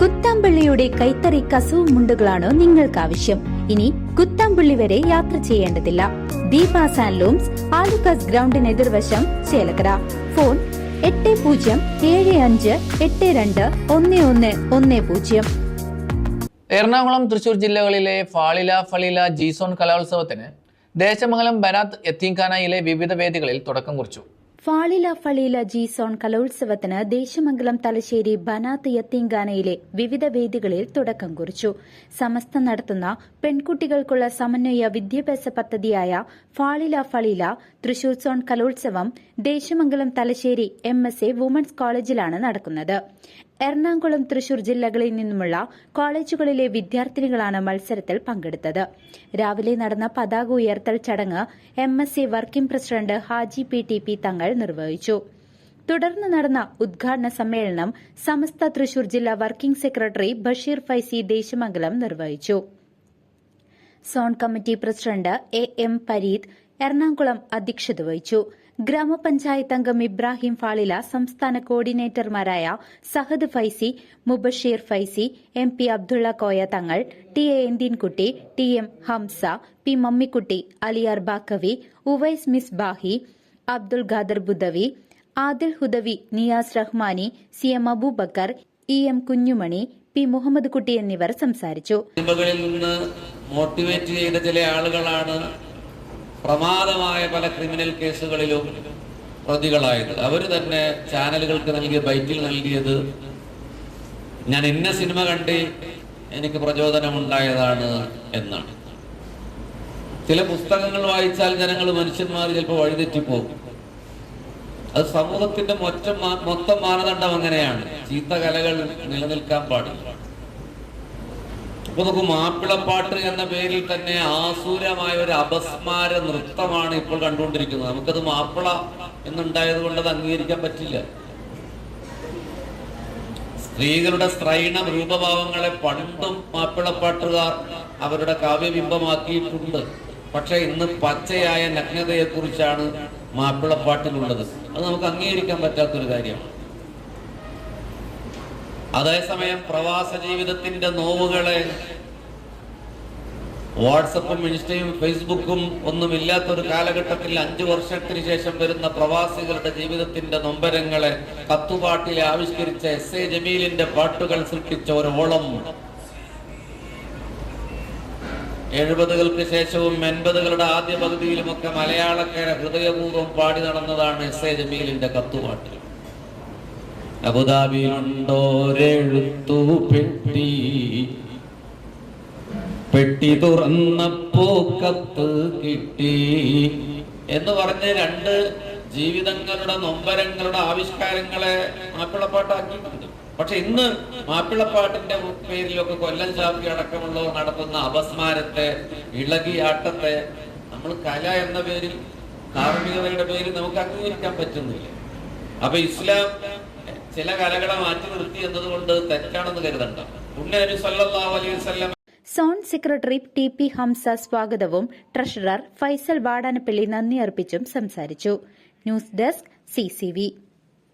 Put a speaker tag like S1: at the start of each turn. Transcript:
S1: കുത്താമ്പള്ളിയുടെ കൈത്തറി കസവ് മുണ്ടുകളാണോ നിങ്ങൾക്ക് ആവശ്യം ഇനി കുത്താമ്പള്ളി വരെ യാത്ര ചെയ്യേണ്ടതില്ല. ദീപാസ് ആൻഡ് ലൂംസ് ആലുക്കാസ് ഗ്രൗണ്ടിന് എതിർവശം ചേലക്കര. ഫോൺ എട്ട് പൂജ്യം ഏഴ് അഞ്ച് എട്ട് രണ്ട് ഒന്ന് ഒന്ന് ഒന്ന് പൂജ്യം.
S2: എറണാകുളം തൃശൂർ ജില്ലകളിലെ ഫാളില ഫളില ജീസോൺ കലോത്സവത്തിന് ദേശമംഗലം ബനാത്ത് എത്തിങ്കാനയിലെ വിവിധ വേദികളിൽ തുടക്കം കുറിച്ചു.
S1: ഫാളില ഫളീല ജി സോൺ കലോത്സവത്തിന് ദേശമംഗലം തലശ്ശേരി ബനാത്ത് യത്തീങ്കാനയിലെ വിവിധ വേദികളിൽ തുടക്കം കുറിച്ചു. സമസ്ത നടത്തുന്ന പെൺകുട്ടികൾക്കുള്ള സമന്വയ വിദ്യാഭ്യാസ പദ്ധതിയായ ഫാളില ഫളീല തൃശൂർ സോൺ കലോത്സവം Desamangalam Thalassery M S A women's കോളേജിലാണ് നടക്കുന്നത്. എറണാകുളം തൃശൂർ ജില്ലകളിൽ നിന്നുമുള്ള കോളേജുകളിലെ വിദ്യാർത്ഥിനികളാണ് മത്സരത്തിൽ പങ്കെടുത്തത്. രാവിലെ നടന്ന പതാക ഉയർത്തൽ ചടങ്ങ് M S C working president Haji P T P Thangal നിർവഹിച്ചു. തുടർന്ന് നടന്ന ഉദ്ഘാടന സമ്മേളനം സമസ്ത തൃശൂർ ജില്ലാ വർക്കിംഗ് സെക്രട്ടറി ബഷീർ ഫൈസി ദേശമംഗലം നിർവഹിച്ചു. Zone committee president A M Pareed Ernakulam അധ്യക്ഷത വഹിച്ചു. ഗ്രാമപഞ്ചായത്ത് അംഗം ഇബ്രാഹിം ഫാളില സംസ്ഥാന കോർഡിനേറ്റർമാരായ Sahad Faizy Mubasheer Faizy M P Abdulla Koya Thangal T A Enthinkutty T M Hamza P Mammikutty Aliyar Baqavi Uvais Misbahi Abdul Khader Budavi Adil Hudavi Niyas Rahmani C M Abubakar E M Kunjumani P Muhammad Kutty എന്നിവർ സംസാരിച്ചു.
S3: Motivate ചെയ്ത ചില ആളുകളാണ് പ്രമാദമായ പല criminal കേസുകളിലും പ്രതികളായത്. അവർ തന്നെ ചാനലുകൾക്ക് നൽകിയ ബൈറ്റിൽ നൽകിയത് ഞാൻ ഇന്ന സിനിമ കണ്ടി എനിക്ക് പ്രചോദനമുണ്ടായതാണ് എന്നാണ്. ചില പുസ്തകങ്ങൾ വായിച്ചാൽ ജനങ്ങൾ മനുഷ്യന്മാർ ചിലപ്പോൾ വഴിതെറ്റിപ്പോകും. അത് സമൂഹത്തിന്റെ മൊറ്റം മൊത്തം മാനദണ്ഡം അങ്ങനെയാണ്. ചീത്ത കലകൾ നിലനിൽക്കാൻ പാടില്ല. അപ്പൊ നമുക്ക് മാപ്പിളപ്പാട്ട് എന്ന പേരിൽ തന്നെ ആസൂരമായ ഒരു അപസ്മാര നൃത്തമാണ് ഇപ്പോൾ കണ്ടുകൊണ്ടിരിക്കുന്നത്. നമുക്കത് മാപ്പിള എന്നുണ്ടായത് കൊണ്ട് അത് അംഗീകരിക്കാൻ പറ്റില്ല. സ്ത്രീകളുടെ സ്ത്രൈണം രൂപഭാവങ്ങളെ പണ്ടും മാപ്പിളപ്പാട്ടുകാർ അവരുടെ കാവ്യബിംബമാക്കിയിട്ടുണ്ട്. പക്ഷെ ഇന്ന് പച്ചയായ നഗ്നതയെ കുറിച്ചാണ് മാപ്പിളപ്പാട്ടിലുള്ളത്. അത് നമുക്ക് അംഗീകരിക്കാൻ പറ്റാത്തൊരു കാര്യമാണ്. അതേസമയം പ്രവാസ ജീവിതത്തിന്റെ നോവുകളെ വാട്സപ്പും ഇൻസ്റ്റയും ഫേസ്ബുക്കും ഒന്നുമില്ലാത്തൊരു കാലഘട്ടത്തിൽ അഞ്ചു വർഷത്തിന് ശേഷം വരുന്ന പ്രവാസികളുടെ ജീവിതത്തിന്റെ നൊമ്പരങ്ങളെ കത്തുപാട്ടിലെ ആവിഷ്കരിച്ച എസ് എ ജമീലിന്റെ പാട്ടുകൾ സൃഷ്ടിച്ച ഒരു ഓളം. എഴുപതുകൾക്ക് ശേഷവും എൺപതുകളുടെ ആദ്യ പകുതിയിലുമൊക്കെ മലയാളക്കാരെ ഹൃദയപൂർവം പാടി നടന്നതാണ് എസ് എ ജമീലിന്റെ കത്തുപാട്ട്. അബുദാബിയിലുണ്ടോരെഴുത്തു പെട്ടി. പെട്ടി തുറന്നപ്പോ കത്ത് കിട്ടി. എന്ന് പറഞ്ഞ് രണ്ട് ജീവിതങ്ങളുടെ നൊമ്പരങ്ങളുടെ ആവിഷ്കാരങ്ങളെ മാപ്പിളപ്പാട്ടാക്കിയിട്ടുണ്ട് പക്ഷെ ഇന്ന് മാപ്പിളപ്പാട്ടിന്റെ പേരിലൊക്കെ കൊല്ലം ചാപ്പി അടക്കമുള്ളവർ നടത്തുന്ന അപസ്മാരത്തെ ഇളകിയാട്ടത്തെ നമ്മൾ കല എന്ന പേരിൽ ധാർമ്മികതയുടെ പേരിൽ നമുക്ക് അംഗീകരിക്കാൻ പറ്റുന്നില്ല. അപ്പൊ ഇസ്ലാം ചില കലകളെ മാറ്റി നിർത്തി എന്നതുകൊണ്ട് തെറ്റാണെന്ന് കരുതണ്ട. സല്ലല്ലാഹു അലൈഹി വസല്ലം
S1: zone secretary T P Hamza സ്വാഗതവും ട്രഷറർ ഫൈസൽ വാടാനപ്പള്ളി നന്ദി അർപ്പിച്ചും സംസാരിച്ചു. News desk C